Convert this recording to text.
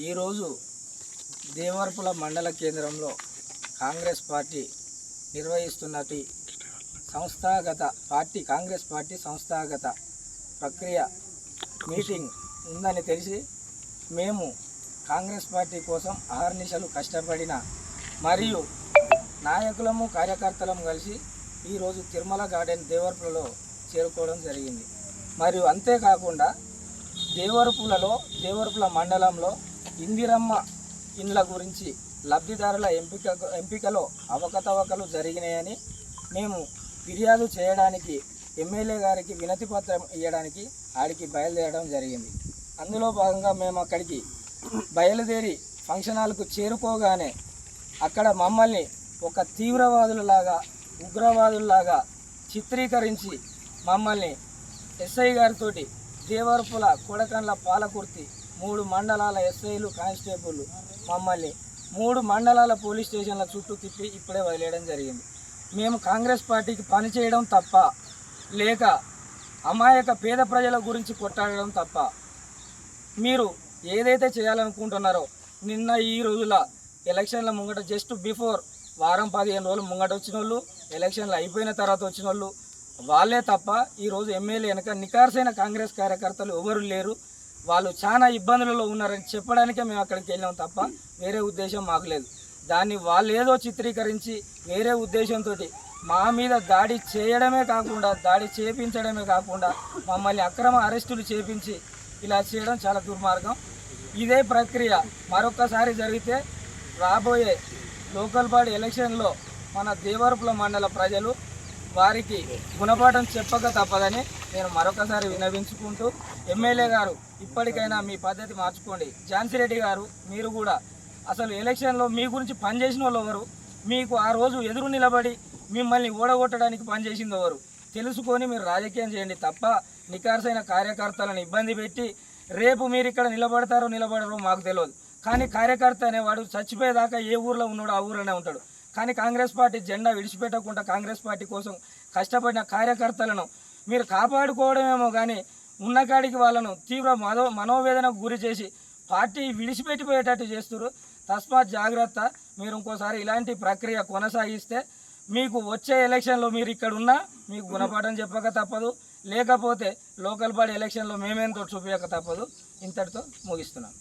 ఈరోజు దేవరపుల మండల కేంద్రంలో కాంగ్రెస్ పార్టీ నిర్వహిస్తున్నటి సంస్థాగత పార్టీ కాంగ్రెస్ పార్టీ సంస్థాగత ప్రక్రియ మీటింగ్ ఉందని తెలిసి మేము కాంగ్రెస్ పార్టీ కోసం అహర్నిశలు కష్టపడిన మరియు నాయకులము కార్యకర్తలము కలిసి ఈరోజు తిరుమల గార్డెన్ దేవరపులలో చేరుకోవడం జరిగింది. మరియు అంతేకాకుండా దేవరపులలో దేవరపుల మండలంలో ఇందిరమ్మ ఇండ్ల గురించి లబ్ధిదారుల ఎంపిక ఎంపికలో అవకతవకలు జరిగినాయని మేము ఫిర్యాదు చేయడానికి ఎమ్మెల్యే గారికి వినతి పత్రం ఇవ్వడానికి ఆడికి బయలుదేరడం జరిగింది. అందులో భాగంగా మేము అక్కడికి బయలుదేరి ఫంక్షన్ హాల్కు చేరుకోగానే అక్కడ మమ్మల్ని ఒక తీవ్రవాదులలాగా ఉగ్రవాదుల్లాగా చిత్రీకరించి మమ్మల్ని ఎస్ఐ గారితో దేవరపుల కొడకండ్ల పాలకుర్తి మూడు మండలాల ఎస్ఐలు కానిస్టేబుల్ మమ్మల్ని మూడు మండలాల పోలీస్ స్టేషన్ల చుట్టూ తిప్పి ఇప్పుడే వదిలేయడం జరిగింది. మేము కాంగ్రెస్ పార్టీకి పనిచేయడం తప్ప లేక అమాయక పేద ప్రజల గురించి కొట్టాడడం తప్ప మీరు ఏదైతే చేయాలనుకుంటున్నారో నిన్న ఈ రోజుల ఎలక్షన్ల ముంగట జస్ట్ బిఫోర్ వారం పదిహేను రోజులు ముంగట వచ్చిన వాళ్ళు ఎలక్షన్లు అయిపోయిన తర్వాత వచ్చిన వాళ్ళు వాళ్ళే తప్ప ఈరోజు ఎమ్మెల్యే వెనక నికార్సైన కాంగ్రెస్ కార్యకర్తలు ఎవరు లేరు. వాళ్ళు చాలా ఇబ్బందులలో ఉన్నారని చెప్పడానికే మేము అక్కడికి వెళ్ళాం తప్ప వేరే ఉద్దేశం మాకు లేదు. దాన్ని వాళ్ళు ఏదో చిత్రీకరించి వేరే ఉద్దేశంతో మా మీద దాడి చేయడమే కాకుండా దాడి చేపించడమే కాకుండా మమ్మల్ని అక్రమ అరెస్టులు చేపించి ఇలా చేయడం చాలా దుర్మార్గం. ఇదే ప్రక్రియ మరొక్కసారి జరిగితే రాబోయే లోకల్ బాడీ ఎలక్షన్లో మన దేవరపుల మండల ప్రజలు వారికి గుణపాఠం చెప్పక తప్పదని నేను మరొకసారి విన్నవించుకుంటూ ఎమ్మెల్యే గారు ఇప్పటికైనా మీ పద్ధతి మార్చుకోండి. ఝాన్సీ రెడ్డి గారు మీరు కూడా. అసలు ఎలక్షన్లో మీ గురించి పనిచేసిన వాళ్ళు ఎవరు? మీకు ఆ రోజు ఎదురు నిలబడి మిమ్మల్ని ఓడగొట్టడానికి పనిచేసింది ఎవరు? తెలుసుకొని మీరు రాజకీయం చేయండి తప్ప నికార్సైన కార్యకర్తలను ఇబ్బంది పెట్టి రేపు మీరు ఇక్కడ నిలబడతారో నిలబడరో మాకు తెలియదు. కానీ కార్యకర్త అనేవాడు చచ్చిపోయేదాకా ఏ ఊర్లో ఉన్నాడో ఆ ఊరనే ఉంటాడు. కానీ కాంగ్రెస్ పార్టీ జెండా విడిచిపెట్టకుండా కాంగ్రెస్ పార్టీ కోసం కష్టపడిన కార్యకర్తలను మీరు కాపాడుకోవడమేమో కానీ ఉన్న కాడికి వాళ్ళను తీవ్ర మనో మనోవేదనకు గురి చేసి పార్టీ విడిచిపెట్టిపోయేటట్టు చేస్తారు తస్మాత్ జాగ్రత్త. మీరు ఇంకోసారి ఇలాంటి ప్రక్రియ కొనసాగిస్తే మీకు వచ్చే ఎలక్షన్లో మీరు ఇక్కడ ఉన్నా మీకు గుణపాఠం చెప్పక తప్పదు. లేకపోతే లోకల్ బాడీ ఎలక్షన్లో మేమేంతో చూపించక తప్పదు. ఇంతటితో ముగిస్తున్నాను.